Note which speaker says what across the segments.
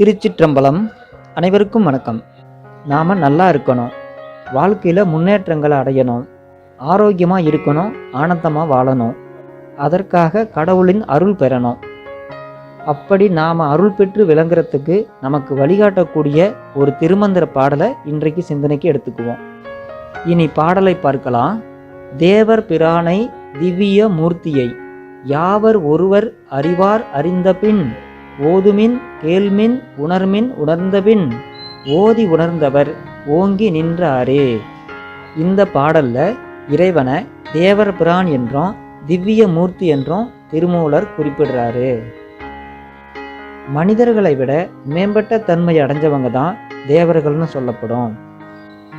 Speaker 1: திருச்சிற்றம்பலம் அனைவருக்கும் வணக்கம். நாம் நல்லா இருக்கணும். வாழ்க்கையில் முன்னேற்றங்களை அடையணும். ஆரோக்கியமாக இருக்கணும் ஆனந்தமாக வாழணும். அதற்காக கடவுளின் அருள் பெறணும். அப்படி நாம் அருள் பெற்று விளங்குறதுக்கு நமக்கு வழிகாட்டக்கூடிய ஒரு திருமந்திர பாடலை இன்றைக்கு சிந்தனைக்கு எடுத்துக்குவோம். இனி பாடலை பார்க்கலாம். தேவர் பிரானை திவ்ய மூர்த்தியை யாவர் ஒருவர் அறிவார் அறிந்த பின் ஓதுமின் கேள்மின் உணர்மின் உணர்ந்தபின் ஓதி உணர்ந்தவர் ஓங்கி நின்றாரே. இந்த பாடல்ல இறைவனை தேவர் பிரான் என்றும் திவ்ய மூர்த்தி என்றும் திருமூலர் குறிப்பிடுறாரு. மனிதர்களை விட மேம்பட்ட தன்மை அடைஞ்சவங்க தான் தேவர்கள்னு சொல்லப்படும்.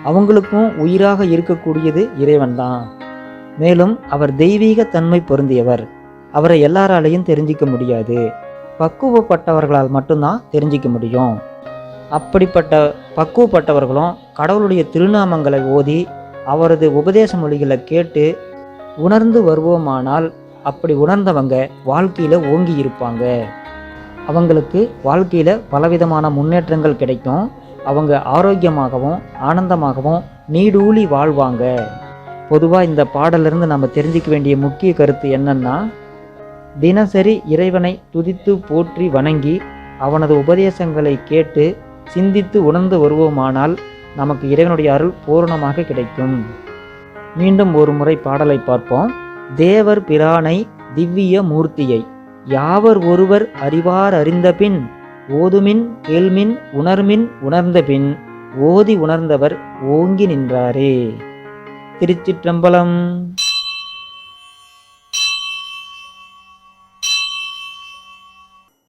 Speaker 1: அவங்களுக்கும் உயிராக இருக்கக்கூடியது இறைவன் தான். மேலும் அவர் தெய்வீக தன்மை பொருந்தியவர். அவரை எல்லாராலையும் தெரிஞ்சிக்க முடியாது. பக்குவப்பட்டவர்களால் மட்டும்தான் தெரிஞ்சிக்க முடியும். அப்படிப்பட்ட பக்குவப்பட்டவர்களும் கடவுளுடைய திருநாமங்களை ஓதி அவரது உபதேச மொழிகளை கேட்டு உணர்ந்து வருவோமானால் அப்படி உணர்ந்தவங்க வாழ்க்கையில் ஓங்கி இருப்பாங்க. அவங்களுக்கு வாழ்க்கையில் பலவிதமான முன்னேற்றங்கள் கிடைக்கும். அவங்க ஆரோக்கியமாகவும் ஆனந்தமாகவும் நீடூழி வாழ்வாங்க. பொதுவாக இந்த பாடலிருந்து நம்ம தெரிஞ்சிக்க வேண்டிய முக்கிய கருத்து என்னன்னா தினசரி இறைவனை துதித்து போற்றி வணங்கி அவனது உபதேசங்களை கேட்டு சிந்தித்து உணர்ந்து வருவோமானால் நமக்கு இறைவனுடைய அருள் பூரணமாக கிடைக்கும். மீண்டும் ஒரு முறை பாடலை பார்ப்போம். தேவர் பிரானை திவ்ய மூர்த்தியை யாவர் ஒருவர் அறிவார் அறிந்தபின் ஓதுமின் கேள்மின் உணர்மின் உணர்ந்தபின் ஓதி உணர்ந்தவர் ஓங்கி நின்றாரே. திருச்சிற்றம்பலம்